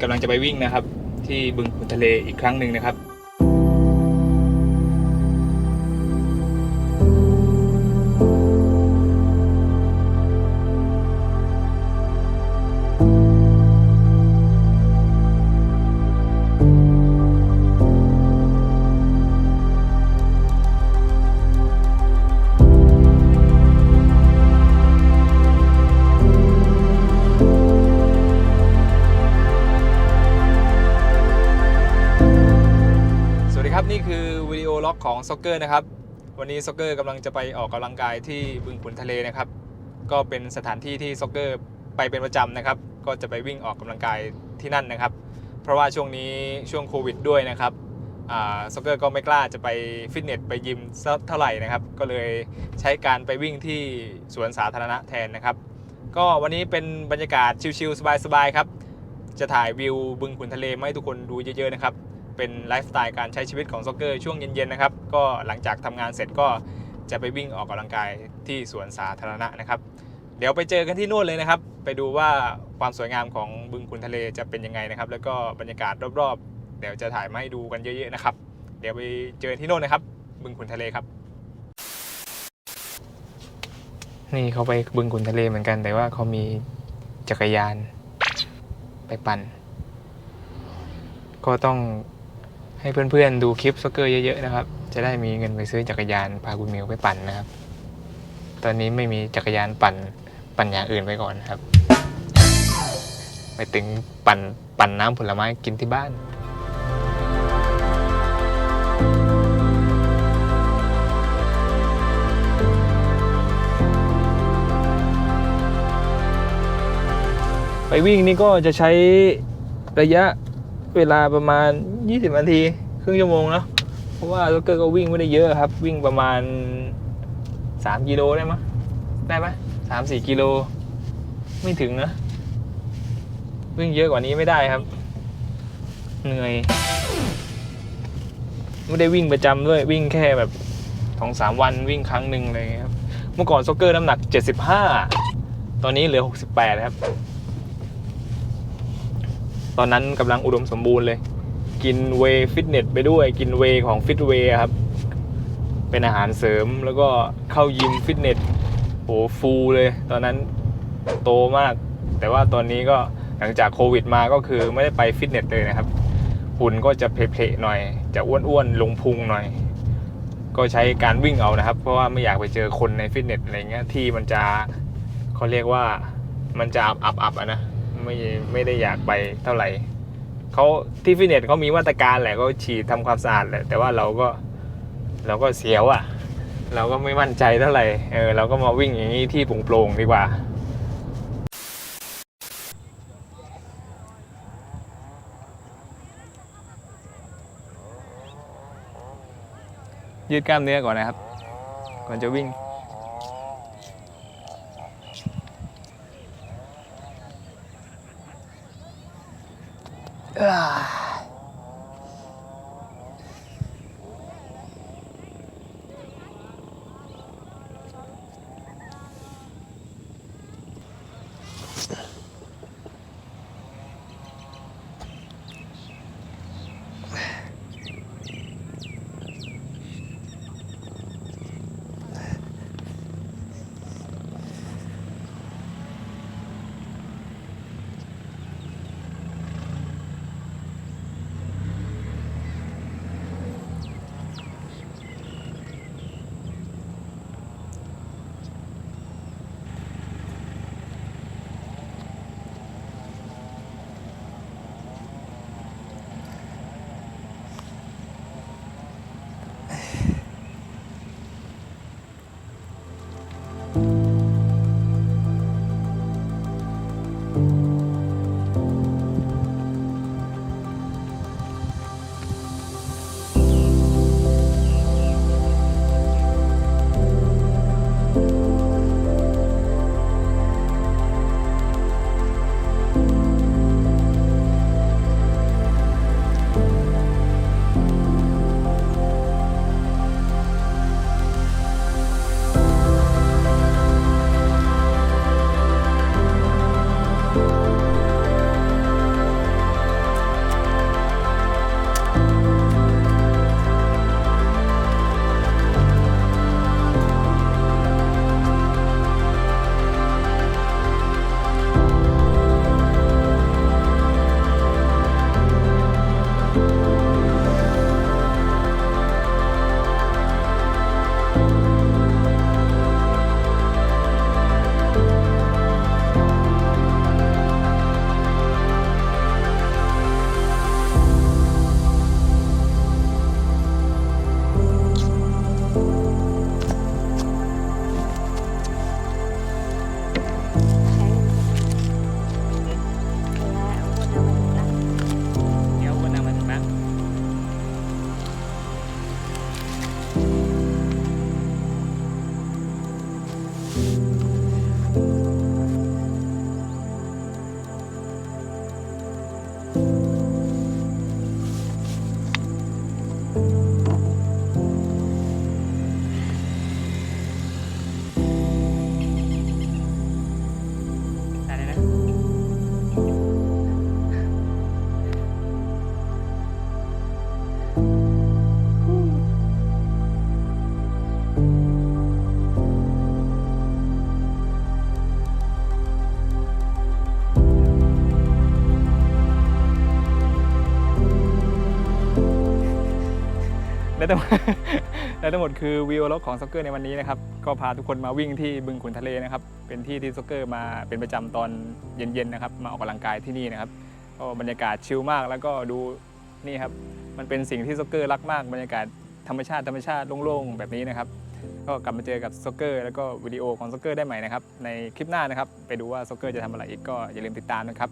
กำลังจะไปวิ่งนะครับ ที่บึงขุนทะเลอีกครั้งหนึ่งนะครับ อล็อกของซ็อกเกอร์นะครับ วันนี้ซ็อกเกอร์กำลังจะไปออกกำลังกายที่บึงขุนทะเลนะครับ ก็เป็นสถานที่ที่ซ็อกเกอร์ไปเป็นประจำนะครับ ก็จะไปวิ่งออกกำลังกายที่นั่นนะครับ เพราะว่าช่วงนี้ช่วงโควิดด้วยนะครับซ็อกเกอร์ก็ไม่กล้าจะไปฟิตเนสไปยิมสักเท่าไหร่นะครับ ก็เลยใช้การไปวิ่งที่สวนสาธารณะแทนนะครับ ก็วันนี้เป็นบรรยากาศชิลๆสบายๆครับ จะถ่ายวิวบึงขุนทะเลมาให้ทุกคนดูเยอะๆนะครับ เป็นไลฟ์สไตล์การใช้ชีวิตของซ็อกเกอร์ช่วงเย็นๆนะครับก็หลังจากทำงานเสร็จก็จะไปวิ่งออกกำลังกายที่สวนสาธารณะนะครับ เดี๋ยวไปเจอกันที่นู่นเลยนะครับ ไปดูว่าความสวยงามของบึงขุนทะเลจะเป็นยังไงนะครับ แล้วก็บรรยากาศรอบๆ เดี๋ยวจะถ่ายมาให้ดูกันเยอะๆนะครับ เดี๋ยวไปเจอที่นู่นนะครับ บึงขุนทะเลครับ นี่เขาไปบึงขุนทะเลเหมือนกัน แต่ว่าเขามีจักรยานไปปั่น ก็ต้อง ให้เพื่อนๆดูคลิปซ็อกเกอร์เยอะๆนะครับ จะได้มีเงินไปซื้อจักรยานพาคุณมิวไปปั่นนะครับ ตอนนี้ไม่มีจักรยานปั่นปั่นอย่างอื่นไปก่อนครับ ไปถึงปั่นปั่นน้ำผลไม้กินที่บ้านไปวิ่งนี่ก็จะใช้ระยะ เวลาประมาณ 20 นาที ครึ่งชั่วโมงเนาะเพราะว่าล็อกเกอร์ก็วิ่งไม่ได้เยอะครับ วิ่งประมาณ 3 กิโลได้มั้ยได้ไหมสามสี่กิโล ไม่ถึงนะ วิ่งเยอะกว่านี้ไม่ได้ครับ เหนื่อย ไม่ได้วิ่งประจำด้วย วิ่งแค่แบบสองสามวันวิ่งครั้งหนึ่งอะไรอย่างเลยครับ เมื่อก่อนซ็อกเกอร์น้ำหนัก75ตอนนี้เหลือ68ครับ ตอนนั้นกำลังอุดมสมบูรณ์เลย กินเวฟิตเนสไปด้วยกินเวของฟิตเวย์ครับ เป็นอาหารเสริมแล้วก็เข้ายิมฟิตเนสโหฟูเลย ตอนนั้นโตมาก แต่ว่าตอนนี้ก็หลังจากโควิดมาก็คือไม่ได้ไปฟิตเนสเลยนะครับหุ่นก็จะเพลๆหน่อย จะอ้วนๆลงพุงหน่อย ก็ใช้การวิ่งเอานะครับ เพราะว่าไม่อยากไปเจอคนในฟิตเนสอะไรเงี้ยที่มันจะเขาเรียกว่ามันจะอับอับอับๆอะนะ ไม่ไม่ได้อยากไปเท่าไหร่เขาที่ฟิตเนสเขามีมาตรการแหละก็ฉีดทำความสะอาดแหละแต่ว่าเราก็เราก็เสียวอะ่ะ เราก็ไม่มั่นใจเท่าไหร่เออเราก็มาวิ่งอย่างนี้ที่โปร่งๆดีกว่ายืดกล้ามเนื้อก่อนนะครับ ก่อนจะวิ่ง น และทั้งและทั้งหมดคือวิวล็อกของซ็อกเกอร์ในวันนี้นะครับ ก็พาทุกคนมาวิ่งที่บึงขุนทะเลนะครับ เป็นที่ที่ซ็อกเกอร์มาเป็นประจำตอนเย็นๆนะครับ มาออกกำลังกายที่นี่นะครับ ก็บรรยากาศชิลมากแล้วก็ดูนี่ครับ มันเป็นสิ่งที่ซ็อกเกอร์รักมาก บรรยากาศธรรมชาติธรรมชาติโล่งๆแบบนี้นะครับ ก็กลับมาเจอกับซ็อกเกอร์ แล้วก็วิดีโอของซ็อกเกอร์ได้ใหม่นะครับในคลิปหน้านะครับ ไปดูว่าซ็อกเกอร์จะทำอะไรอีกก็อย่าลืมติดตามนะครับ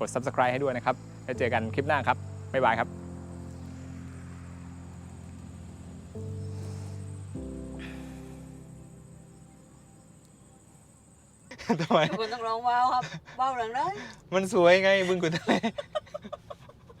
กด subscribe ให้ด้วยนะครับแล้วเจอกันคลิปหน้าครับบ๊ายบายครับ ทำไมคุณต้องร้องว้าวครับว้าวหลังได้มันสวยไงบึงขุนทะเล